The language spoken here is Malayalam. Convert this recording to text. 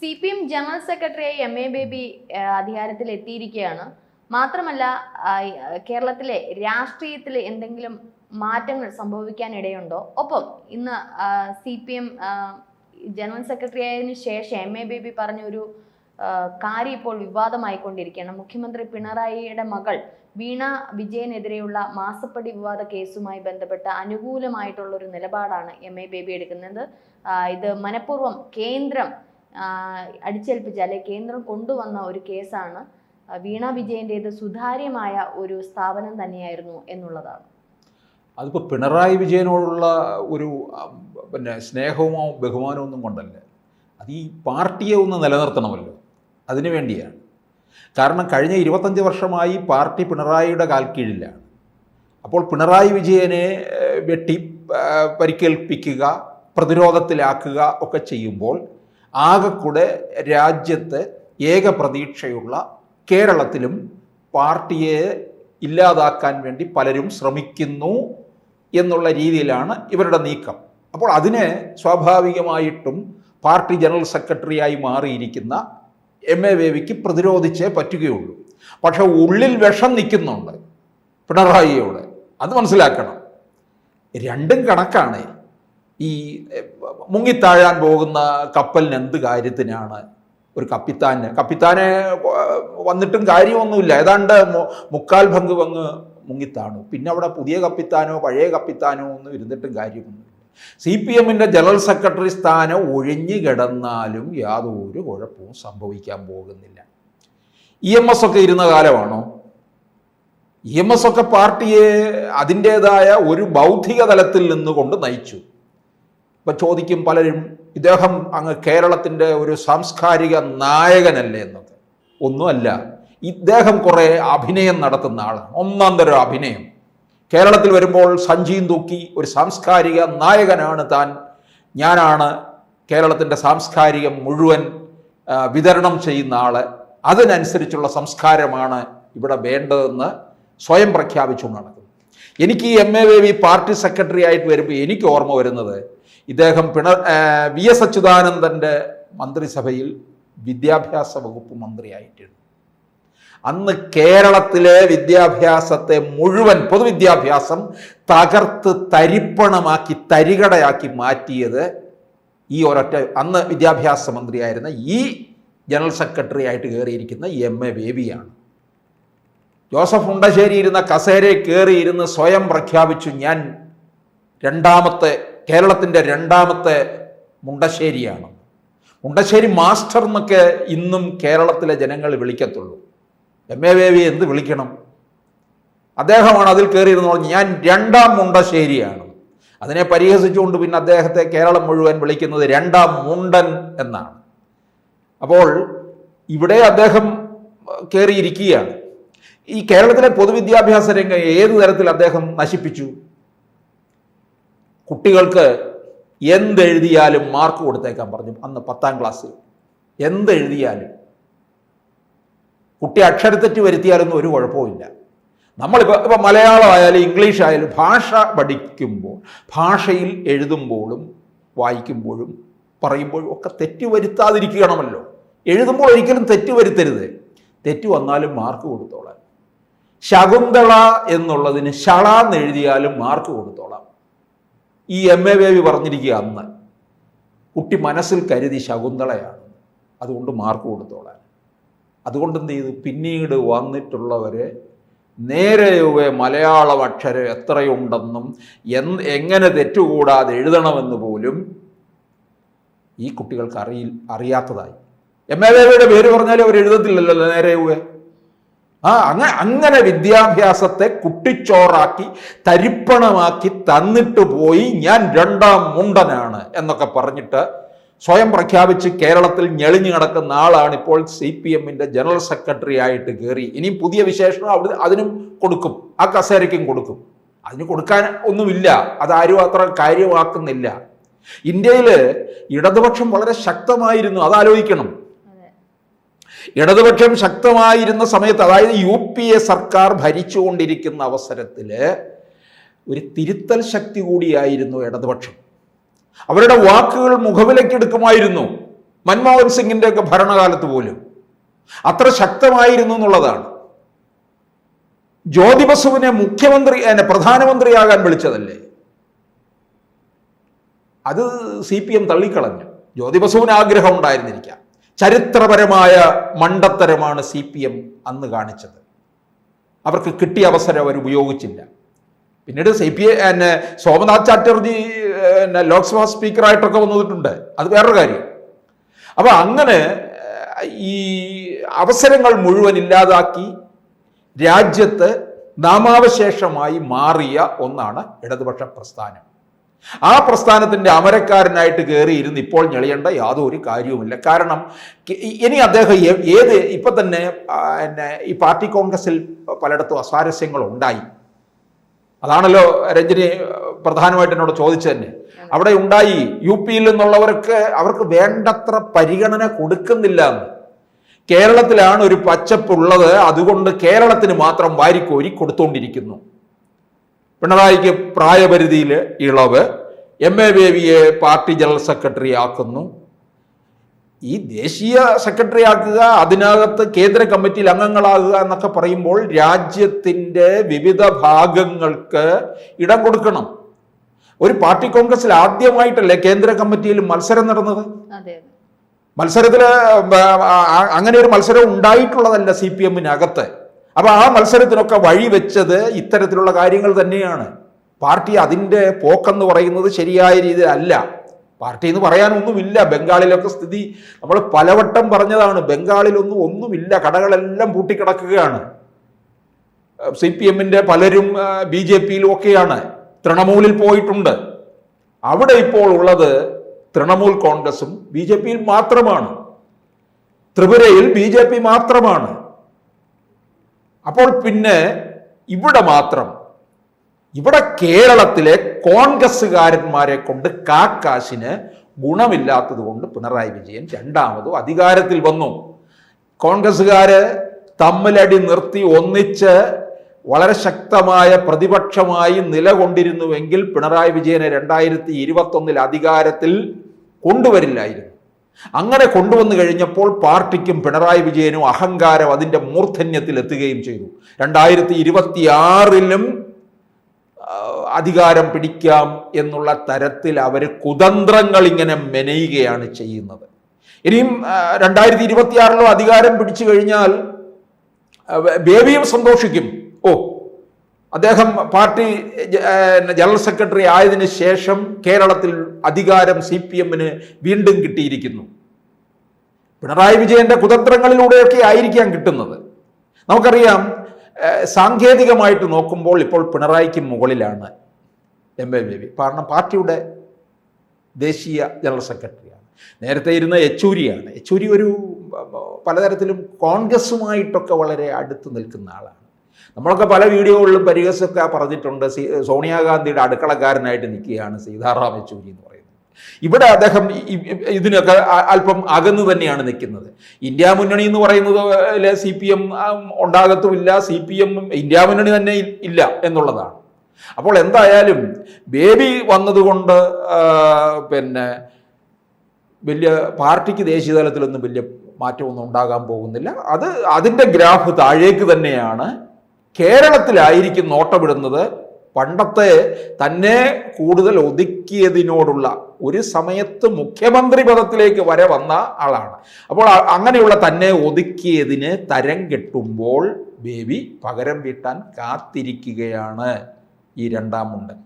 സി പി എം ജനറൽ സെക്രട്ടറിയായി എം എ ബേബി അധികാരത്തിൽ എത്തിയിരിക്കുകയാണ്. മാത്രമല്ല കേരളത്തിലെ രാഷ്ട്രീയത്തിൽ എന്തെങ്കിലും മാറ്റങ്ങൾ സംഭവിക്കാൻ ഇടയുണ്ടോ ഒപ്പം ഇന്ന് C P M general secretary ആയതിനു ശേഷം എം എ ബേബി പറഞ്ഞൊരു കാര്യം ഇപ്പോൾ വിവാദമായിക്കൊണ്ടിരിക്കുകയാണ്. മുഖ്യമന്ത്രി പിണറായിയുടെ മകൾ വീണ വിജയനെതിരെയുള്ള മാസപ്പടി വിവാദ കേസുമായി ബന്ധപ്പെട്ട് അനുകൂലമായിട്ടുള്ള ഒരു നിലപാടാണ് എം എ ബേബി എടുക്കുന്നത്. ഇത് മനഃപൂർവം കേന്ദ്രം അടിച്ചേൽപ്പിച്ച അല്ലെ കേന്ദ്രം കൊണ്ടുവന്ന ഒരു കേസാണ് വീണ വിജയന്റേത് സുതാര്യമായ ഒരു സ്ഥാപനം തന്നെയായിരുന്നു എന്നുള്ളതാണ്. അതിപ്പോൾ പിണറായി വിജയനോടുള്ള ഒരു പിന്നെ സ്നേഹവുമോ ബഹുമാനമോ ഒന്നും കൊണ്ടല്ല. അത് ഈ പാർട്ടിയെ ഒന്ന് നിലനിർത്തണമല്ലോ. അതിനു വേണ്ടിയാണ്. കാരണം കഴിഞ്ഞ ഇരുപത്തഞ്ച് വർഷമായി പാർട്ടി പിണറായിയുടെ കാൽക്കീഴിലാണ്. അപ്പോൾ പിണറായി വിജയനെ വെട്ടി പരിക്കേൽപ്പിക്കുക പ്രതിരോധത്തിലാക്കുക ഒക്കെ ചെയ്യുമ്പോൾ ആകെക്കൂടെ രാജ്യത്ത് ഏക പ്രതീക്ഷയുള്ള കേരളത്തിലും പാർട്ടിയെ ഇല്ലാതാക്കാൻ വേണ്ടി പലരും ശ്രമിക്കുന്നു എന്നുള്ള രീതിയിലാണ് ഇവരുടെ നീക്കം. അപ്പോൾ അതിനെ സ്വാഭാവികമായിട്ടും പാർട്ടി ജനറൽ സെക്രട്ടറിയായി മാറിയിരിക്കുന്ന എം എ വേവിക്ക് പ്രതിരോധിച്ചേ പറ്റുകയുള്ളൂ. പക്ഷെ ഉള്ളിൽ വിഷം നിൽക്കുന്നുണ്ട് പിണറായിയോട്. അത് മനസ്സിലാക്കണം. രണ്ടും കണക്കാണ്. ഈ മുങ്ങിത്താഴാൻ പോകുന്ന കപ്പലിന് എന്ത് കാര്യത്തിനാണ് ഒരു കപ്പിത്താന് കപ്പിത്താനെ വന്നിട്ടും കാര്യമൊന്നുമില്ല. ഏതാണ്ട് മുക്കാൽ പങ്ക് പങ്ക് മുങ്ങിത്താണു. പിന്നെ അവിടെ പുതിയ കപ്പിത്താനോ പഴയ കപ്പിത്താനോ ഒന്നും ഇരുന്നിട്ടും കാര്യമൊന്നുമില്ല. സി പി എമ്മിന്റെ ജനറൽ സെക്രട്ടറി സ്ഥാനം ഒഴിഞ്ഞു കിടന്നാലും യാതൊരു കുഴപ്പവും സംഭവിക്കാൻ പോകുന്നില്ല. ഇ എം എസ് ഒക്കെ ഇരുന്ന കാലമാണോ? ഇ എം എസ് ഒക്കെ പാർട്ടിയെ അതിന്റേതായ ഒരു ബൗദ്ധിക തലത്തിൽ നിന്നുകൊണ്ട് നയിച്ചു. ഇപ്പം ചോദിക്കും പലരും ഇദ്ദേഹം അങ്ങ് കേരളത്തിന്റെ ഒരു സാംസ്കാരിക നായകനല്ലേ എന്നത്. ഒന്നുമല്ല ഇദ്ദേഹം കുറേ അഭിനയം നടത്തുന്ന ആളാണ്. ഒന്നാം തരം അഭിനയം. കേരളത്തിൽ വരുമ്പോൾ സഞ്ജീൻ തൂക്കി ഒരു സാംസ്കാരിക നായകനാണ് താൻ. ഞാനാണ് കേരളത്തിന്റെ സാംസ്കാരികം മുഴുവൻ വിതരണം ചെയ്യുന്ന ആൾ അതിനനുസരിച്ചുള്ള സംസ്കാരമാണ് ഇവിടെ വേണ്ടതെന്ന് സ്വയം പ്രഖ്യാപിച്ചുകൊണ്ട് നടക്കുന്നു എനിക്ക് M A Baby party secretary ആയിട്ട് വരുമ്പോൾ എനിക്ക് ഓർമ്മ വരുന്നത് ഇദ്ദേഹം പിണ വി എസ് അച്യുതാനന്ദന്റെ മന്ത്രിസഭയിൽ വിദ്യാഭ്യാസ വകുപ്പ് മന്ത്രിയായിട്ടുണ്ട്. അന്ന് കേരളത്തിലെ വിദ്യാഭ്യാസത്തെ മുഴുവൻ പൊതുവിദ്യാഭ്യാസം തകർത്ത് തരിപ്പണമാക്കി തരികടയാക്കി മാറ്റിയത് ഈ ഒരൊറ്റ അന്ന് വിദ്യാഭ്യാസ മന്ത്രിയായിരുന്ന ഈ ജനറൽ സെക്രട്ടറി ആയിട്ട് കയറിയിരിക്കുന്ന എം എ ബേബിയാണ്. ജോസഫ് ഉണ്ടശ്ശേരി ഇരുന്ന കസേരയിൽ കയറിയിരുന്ന് സ്വയം പ്രഖ്യാപിച്ചു ഞാൻ രണ്ടാമത്തെ കേരളത്തിന്റെ രണ്ടാമത്തെ മുണ്ടശ്ശേരിയാണ്. മുണ്ടശ്ശേരി മാസ്റ്റർ എന്നൊക്കെ ഇന്നും കേരളത്തിലെ ജനങ്ങൾ വിളിക്കത്തുള്ളൂ. എം എ ബേബി എന്ത് വിളിക്കണം? അദ്ദേഹമാണ് അതിൽ കയറിയിരുന്നു പറഞ്ഞു ഞാൻ രണ്ടാം മുണ്ടശ്ശേരിയാണ്. അതിനെ പരിഹസിച്ചുകൊണ്ട് പിന്നെ അദ്ദേഹത്തെ കേരളം മുഴുവൻ വിളിക്കുന്നത് രണ്ടാം മുണ്ടൻ എന്നാണ്. അപ്പോൾ ഇവിടെ അദ്ദേഹം കയറിയിരിക്കുകയാണ്. ഈ കേരളത്തിലെ പൊതുവിദ്യാഭ്യാസ രംഗം ഏത് തരത്തിൽ അദ്ദേഹം നശിപ്പിച്ചു? കുട്ടികൾക്ക് എന്തെഴുതിയാലും മാർക്ക് കൊടുത്തേക്കാൻ പറഞ്ഞു അന്ന് പത്താം ക്ലാസ്സിൽ. എന്തെഴുതിയാലും. കുട്ടി അക്ഷരത്തെറ്റ് വരുത്തിയാലൊന്നും ഒരു കുഴപ്പമില്ല നമ്മളിപ്പോൾ ഇപ്പോൾ മലയാളം ആയാലും ഇംഗ്ലീഷ് ആയാലും ഭാഷ പഠിക്കുമ്പോൾ ഭാഷയിൽ എഴുതുമ്പോഴും വായിക്കുമ്പോഴും പറയുമ്പോഴും ഒക്കെ തെറ്റ് വരുത്താതിരിക്കണമല്ലോ. എഴുതുമ്പോൾ ഒരിക്കലും തെറ്റ് വരുത്തരുത്. തെറ്റ് വന്നാലും മാർക്ക് കൊടുത്തോളാം. ശകുന്തള എന്നുള്ളതിന് ശള എന്നെഴുതിയാലും മാർക്ക് കൊടുത്തോളാം. ഈ എം എ ബേബി പറഞ്ഞിരിക്കുക അന്ന്. കുട്ടി മനസ്സിൽ കരുതി ശകുന്തളയാണ്. അതുകൊണ്ട് മാർക്ക് കൊടുത്തോളാൻ. അതുകൊണ്ട് എന്ത് ചെയ്തു? പിന്നീട് വന്നിട്ടുള്ളവരെ നേരെ ചൊവ്വേ മലയാളം അക്ഷരം എത്രയുണ്ടെന്നും എന്ത് എങ്ങനെ തെറ്റുകൂടാതെ എഴുതണമെന്ന് പോലും ഈ കുട്ടികൾക്ക് അറിയി അറിയാത്തതായി. എം എ ബേബിയുടെ പേര് പറഞ്ഞാലും അവർ എഴുതത്തില്ലല്ലോ നേരെ ചൊവ്വേ ആ അങ്ങനെ അങ്ങനെ വിദ്യാഭ്യാസത്തെ കുട്ടിച്ചോറാക്കി തരിപ്പണമാക്കി തന്നിട്ട് പോയി ഞാൻ രണ്ടാം മുണ്ടനാണ് എന്നൊക്കെ പറഞ്ഞിട്ട് സ്വയം പ്രഖ്യാപിച്ച് കേരളത്തിൽ ഞെളിഞ്ഞു കിടക്കുന്ന ആളാണ് ഇപ്പോൾ സി പി എമ്മിന്റെ ജനറൽ സെക്രട്ടറി ആയിട്ട് കയറി. ഇനിയും പുതിയ വിശേഷണം അവിടെ അതിനും കൊടുക്കും. ആ കസേരയ്ക്കും കൊടുക്കും. അതിന് കൊടുക്കാൻ ഒന്നുമില്ല. അതാരും അത്ര കാര്യമാക്കുന്നില്ല. ഇന്ത്യയിൽ ഇടതുപക്ഷം വളരെ ശക്തമായിരുന്നു. അതെ ഇടതുപക്ഷം ശക്തമായിരുന്ന സമയത്ത് അതായത് യു പി എ സർക്കാർ ഭരിച്ചുകൊണ്ടിരിക്കുന്ന അവസരത്തിൽ ഒരു തിരുത്തൽ ശക്തി കൂടിയായിരുന്നു ഇടതുപക്ഷം. അവരുടെ വാക്കുകൾ മുഖവിലക്കെടുക്കുമായിരുന്നു മൻമോഹൻ സിംഗിന്റെ ഒക്കെ ഭരണകാലത്ത് പോലും. അത്ര ശക്തമായിരുന്നു എന്നുള്ളതാണ്. ജ്യോതി ബസുവിനെ മുഖ്യമന്ത്രി പ്രധാനമന്ത്രിയാകാൻ വിളിച്ചതല്ലേ? അത് സി പി എം തള്ളിക്കളഞ്ഞു. ജ്യോതി ബസുവിന് ആഗ്രഹം ഉണ്ടായിരുന്നിരിക്കാം. ചരിത്രപരമായ മണ്ടത്തരമാണ് സി പി എം അന്ന് കാണിച്ചത്. അവർക്ക് കിട്ടിയ അവസരം അവർ ഉപയോഗിച്ചില്ല. പിന്നീട് സി പി എന്നെ സോമനാഥ് ചാറ്റർജി പിന്നെ ലോക്സഭാ സ്പീക്കറായിട്ടൊക്കെ വന്നിട്ടുണ്ട്. അത് വേറൊരു കാര്യം. അപ്പോൾ അങ്ങനെ ഈ അവസരങ്ങൾ മുഴുവൻ ഇല്ലാതാക്കി രാജ്യത്ത് നാമാവശേഷമായി മാറിയ ഒന്നാണ് ഇടതുപക്ഷ പ്രസ്ഥാനം. ആ പ്രസ്ഥാനത്തിന്റെ അമരക്കാരനായിട്ട് കയറിയിരുന്ന് ഇപ്പോൾ ഞെളിയേണ്ട യാതൊരു കാര്യവുമില്ല. കാരണം ഇനി അദ്ദേഹം ഏത് ഇപ്പം തന്നെ എന്നെ ഈ പാർട്ടി കോൺഗ്രസിൽ പലയിടത്തും അസ്വാരസ്യങ്ങൾ ഉണ്ടായി അതാണല്ലോ രഞ്ജിനി പ്രധാനമായിട്ട് എന്നോട് ചോദിച്ചു തന്നെ. അവിടെ ഉണ്ടായി. യു പിയിൽ നിന്നുള്ളവർക്ക് അവർക്ക് വേണ്ടത്ര പരിഗണന കൊടുക്കുന്നില്ല കേരളത്തിലാണ് ഒരു പച്ചപ്പുള്ളത്. അതുകൊണ്ട് കേരളത്തിന് മാത്രം വാരിക്കോരി കൊടുത്തുകൊണ്ടിരിക്കുന്നു പിണറായിക്ക് പ്രായപരിധിയിൽ ഇളവ് എം എ ബേബിയെ പാർട്ടി ജനറൽ സെക്രട്ടറി ആക്കുന്നു. ഈ ദേശീയ സെക്രട്ടറി ആക്കുക അതിനകത്ത് കേന്ദ്ര കമ്മിറ്റിയിൽ അംഗങ്ങളാകുക എന്നൊക്കെ പറയുമ്പോൾ രാജ്യത്തിന്റെ വിവിധ ഭാഗങ്ങൾക്ക് ഇടം കൊടുക്കണം. ഒരു പാർട്ടി കോൺഗ്രസിൽ ആദ്യമായിട്ടല്ലേ കേന്ദ്ര കമ്മിറ്റിയിൽ മത്സരം നടന്നത്? മത്സരത്തിൽ അങ്ങനെ ഒരു മത്സരം ഉണ്ടായിട്ടുള്ളതല്ല സി പി എമ്മിനകത്ത്. അപ്പൊ ആ മത്സരത്തിനൊക്കെ വഴിവെച്ചത് ഇത്തരത്തിലുള്ള കാര്യങ്ങൾ തന്നെയാണ്. പാർട്ടി അതിന്റെ പോക്കെന്ന് പറയുന്നത് ശരിയായ രീതിയിലല്ല പാർട്ടി എന്ന് പറയാനൊന്നുമില്ല. ബംഗാളിലൊക്കെ സ്ഥിതി നമ്മൾ പലവട്ടം പറഞ്ഞതാണ്. ബംഗാളിലൊന്നും ഒന്നുമില്ല. കടകളെല്ലാം പൂട്ടിക്കിടക്കുകയാണ്. സി പി എമ്മിന്റെ പലരും ബി ജെ പിയിലും ഒക്കെയാണ്. തൃണമൂലിൽ പോയിട്ടുണ്ട്. അവിടെ ഇപ്പോൾ ഉള്ളത് തൃണമൂൽ കോൺഗ്രസും ബി ജെ പിയിൽ മാത്രമാണ്. ത്രിപുരയിൽ ബി ജെ പി മാത്രമാണ്. അപ്പോൾ പിന്നെ ഇവിടെ മാത്രം ഇവിടെ കേരളത്തിലെ കോൺഗ്രസ്സുകാരന്മാരെ കൊണ്ട് കാക്കാശിന് ഗുണമില്ലാത്തത് കൊണ്ട് പിണറായി വിജയൻ രണ്ടാമതും അധികാരത്തിൽ വന്നു. കോൺഗ്രസ്സുകാര് തമ്മിലടി നിർത്തി ഒന്നിച്ച് വളരെ ശക്തമായ പ്രതിപക്ഷമായി നിലകൊണ്ടിരുന്നുവെങ്കിൽ പിണറായി വിജയനെ രണ്ടായിരത്തി ഇരുപത്തൊന്നിൽ അധികാരത്തിൽ കൊണ്ടുവരില്ലായിരുന്നു. അങ്ങനെ കൊണ്ടുവന്നു കഴിഞ്ഞപ്പോൾ പാർട്ടിക്കും പിണറായി വിജയനും അഹങ്കാരം അതിന്റെ മൂർധന്യത്തിൽ എത്തുകയും ചെയ്തു. രണ്ടായിരത്തി ഇരുപത്തി ആറിലും അധികാരം പിടിക്കാം എന്നുള്ള തരത്തിൽ അവർ കുതന്ത്രങ്ങൾ ഇങ്ങനെ മെനയുകയാണ് ചെയ്യുന്നത്. ഇനിയും രണ്ടായിരത്തി ഇരുപത്തിയാറിലോ അധികാരം പിടിച്ചു കഴിഞ്ഞാൽ ബേബിയും സന്തോഷിക്കും. അദ്ദേഹം പാർട്ടി ജനറൽ സെക്രട്ടറി ആയതിനു ശേഷം കേരളത്തിൽ അധികാരം സി പി എമ്മിന് വീണ്ടും കിട്ടിയിരിക്കുന്നു. പിണറായി വിജയന്റെ കുതന്ത്രങ്ങളിലൂടെയൊക്കെ ആയിരിക്കാം കിട്ടുന്നത്. നമുക്കറിയാം സാങ്കേതികമായിട്ട് നോക്കുമ്പോൾ ഇപ്പോൾ പിണറായിക്ക് മുകളിലാണ് എം എ ബേബി കാരണം പാർട്ടിയുടെ ദേശീയ ജനറൽ സെക്രട്ടറിയാണ്. നേരത്തെ ഇരുന്ന യെച്ചൂരിയാണ്. യെച്ചൂരി ഒരു പലതരത്തിലും കോൺഗ്രസുമായിട്ടൊക്കെ വളരെ അടുത്ത് നിൽക്കുന്ന ആളാണ്. നമ്മളൊക്കെ പല വീഡിയോകളിലും പരിഹസമൊക്കെ പറഞ്ഞിട്ടുണ്ട്. സോണിയാഗാന്ധിയുടെ അടുക്കളക്കാരനായിട്ട് നിൽക്കുകയാണ് സീതാറാം യെച്ചൂരി എന്ന് പറയുന്നത്. ഇവിടെ അദ്ദേഹം ഇതിനൊക്കെ അല്പം അകന്നു തന്നെയാണ് നിൽക്കുന്നത്. ഇന്ത്യ മുന്നണി എന്ന് പറയുന്നത് സി പി എം ഉണ്ടാകത്തുമില്ല. സി പി എം ഇന്ത്യ മുന്നണി തന്നെ ഇല്ല എന്നുള്ളതാണ്. അപ്പോൾ എന്തായാലും ബേബി വന്നതുകൊണ്ട് പിന്നെ വലിയ പാർട്ടിക്ക് ദേശീയ തലത്തിലൊന്നും വലിയ മാറ്റമൊന്നും ഉണ്ടാകാൻ പോകുന്നില്ല. അത് അതിന്റെ ഗ്രാഫ് താഴേക്ക് തന്നെയാണ്. കേരളത്തിലായിരിക്കും നോട്ടമിടുന്നത്. പണ്ടത്തെ തന്നെ കൂടുതൽ ഒതുക്കിയതിനോടുള്ള ഒരു സമയത്ത് മുഖ്യമന്ത്രി പദത്തിലേക്ക് വരെ വന്ന ആളാണ്. അപ്പോൾ അങ്ങനെയുള്ള തന്നെ ഒതുക്കിയതിന് തരം കെട്ടുമ്പോൾ ബേബി പകരം വീട്ടാൻ കാത്തിരിക്കുകയാണ് ഈ രണ്ടാം മുണ്ടൻ.